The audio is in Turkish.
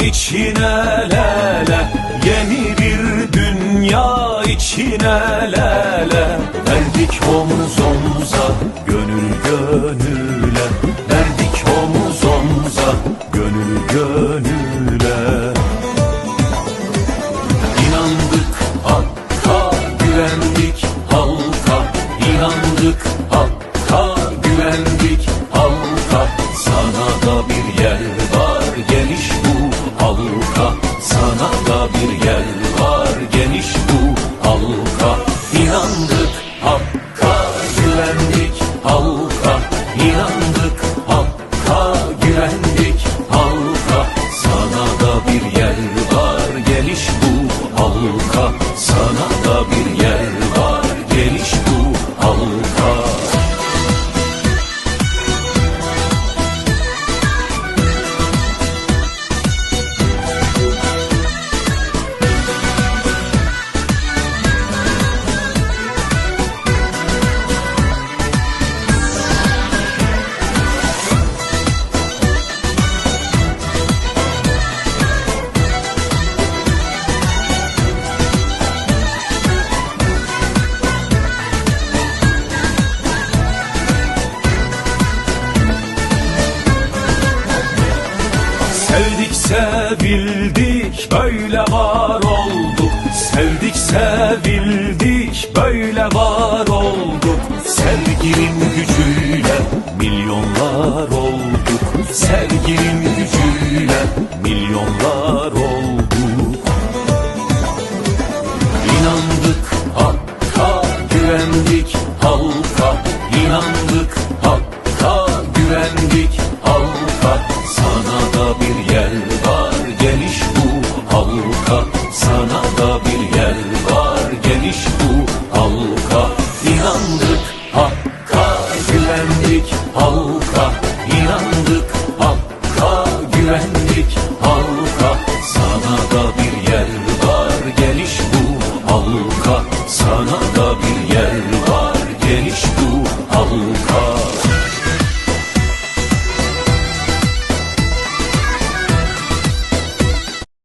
içine lele Yeni bir dünya içine lele Verdik omuz omuza gönül gönüle. Verdik omuz omuza gönül gönüle. İnandık Hakk'a güvendik halka. İnandık bir yer var geniş bu halka. İnandık Hakk'a güvendik halka. İnandık Hakk'a güvendik halka. Sana da bir yer var geniş bu halka. Sana da bir yer var geniş bu halka sevildik böyle var olduk. Sevdik sevildik böyle var olduk. Sevginin gücüyle milyonlar olduk. Sevginin gücüyle milyonlar olduk. İnandık Hakk'a güvendik halka. İnandık Hakk'a güvendik Adana'da bir yer var geniş bu halka inandık hakka güvendik halka inandık hakka güvendik halka. Sana da bir yer var geniş bu halka. Sana da bir yer var geniş bu halka.